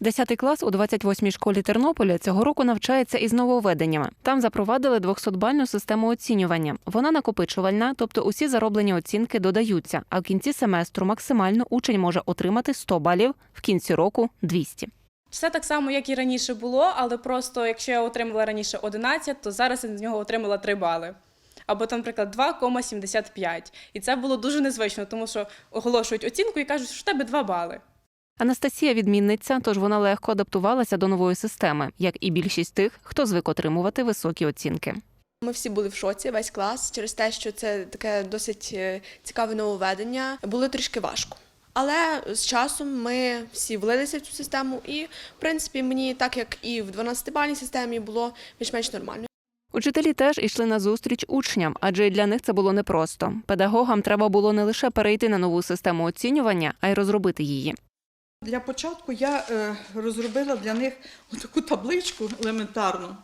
Десятий клас у 28-й школі Тернополя цього року навчається із нововведеннями. Там запровадили 200-бальну систему оцінювання. Вона накопичувальна, тобто усі зароблені оцінки додаються. А в кінці семестру максимально учень може отримати 100 балів, в кінці року 200. Все так само, як і раніше було, але просто якщо я отримала раніше 11, то зараз я з нього отримала 3 бали. Або там, наприклад, 2,75. І це було дуже незвично, тому що оголошують оцінку і кажуть, що в тебе 2 бали. Анастасія відмінниця, тож вона легко адаптувалася до нової системи, як і більшість тих, хто звик отримувати високі оцінки. Ми всі були в шоці, весь клас, через те, що це таке досить е, цікаве нововведення. Було трішки важко. Але з часом ми всі влилися в цю систему, і в принципі мені, так як і в 12-бальній системі, було більш-менш нормально. Учителі теж йшли на зустріч учням, адже і для них це було непросто. Педагогам треба було не лише перейти на нову систему оцінювання, а й розробити її. Для початку я е, розробила для них таку табличку елементарну,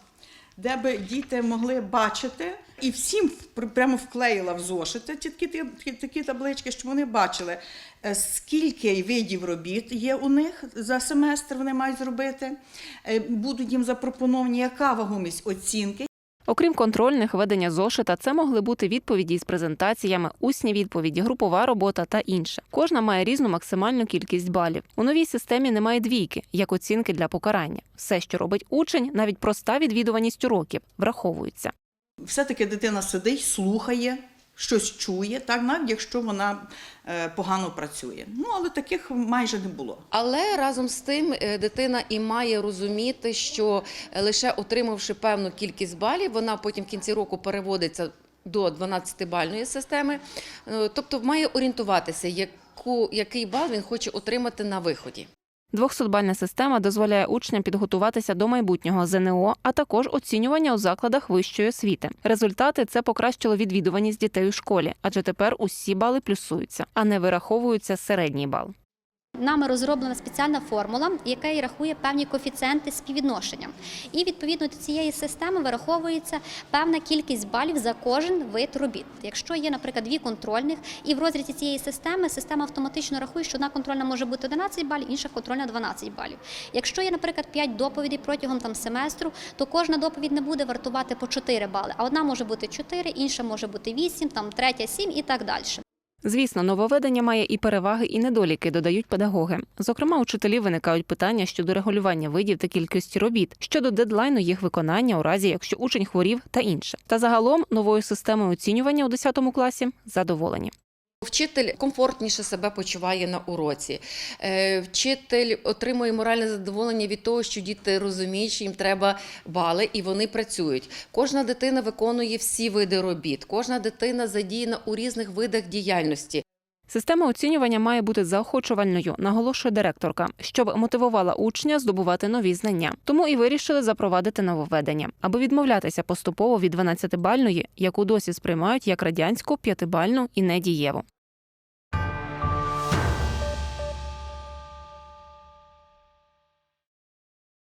де би діти могли бачити, і всім прямо вклеїла в зошити такі, такі таблички, щоб вони бачили, е, скільки видів робіт є у них за семестр, вони мають зробити. Е, Будуть їм запропоновані, яка вагомість оцінки. Окрім контрольних ведення зошита, це могли бути відповіді із презентаціями, усні відповіді, групова робота та інше. Кожна має різну максимальну кількість балів. У новій системі немає двійки, як оцінки для покарання. Все, що робить учень, навіть проста відвідуваність уроків, враховується. Все-таки дитина сидить, слухає, щось чує, так, навіть якщо вона е, погано працює. Ну, але таких майже не було. Але разом з тим е, дитина і має розуміти, що е, лише отримавши певну кількість балів, вона потім в кінці року переводиться до 12-бальної системи, тобто має орієнтуватися, яку, який бал він хоче отримати на виході. 200-бальна система дозволяє учням підготуватися до майбутнього ЗНО, а також оцінювання у закладах вищої освіти. Результати це покращило відвідуваність дітей у школі, адже тепер усі бали плюсуються, а не вираховуються середній бал. Нами розроблена спеціальна формула, яка і рахує певні коефіцієнти співвідношення. І відповідно до цієї системи вираховується певна кількість балів за кожен вид робіт. Якщо є, наприклад, дві контрольних, і в розрізі цієї системи система автоматично рахує, що одна контрольна може бути 11 балів, інша контрольна 12 балів. Якщо є, наприклад, 5 доповідей протягом там семестру, то кожна доповідь не буде вартувати по 4 бали, а одна може бути 4, інша може бути 8, там третя 7 і так далі. Звісно, нововведення має і переваги, і недоліки, додають педагоги. Зокрема, учителі виникають питання щодо регулювання видів та кількості робіт, щодо дедлайну їх виконання у разі, якщо учень хворів та інше. Та загалом новою системою оцінювання у 10 класі задоволені. Вчитель комфортніше себе почуває на уроці. Е, Вчитель отримує моральне задоволення від того, що діти розуміють, що їм треба бали, і вони працюють. Кожна дитина виконує всі види робіт, кожна дитина задіяна у різних видах діяльності. Система оцінювання має бути заохочувальною, наголошує директорка, щоб мотивувала учня здобувати нові знання. Тому і вирішили запровадити нововведення, аби відмовлятися поступово від 12-бальної, яку досі сприймають як радянську, п'ятибальну і недієву.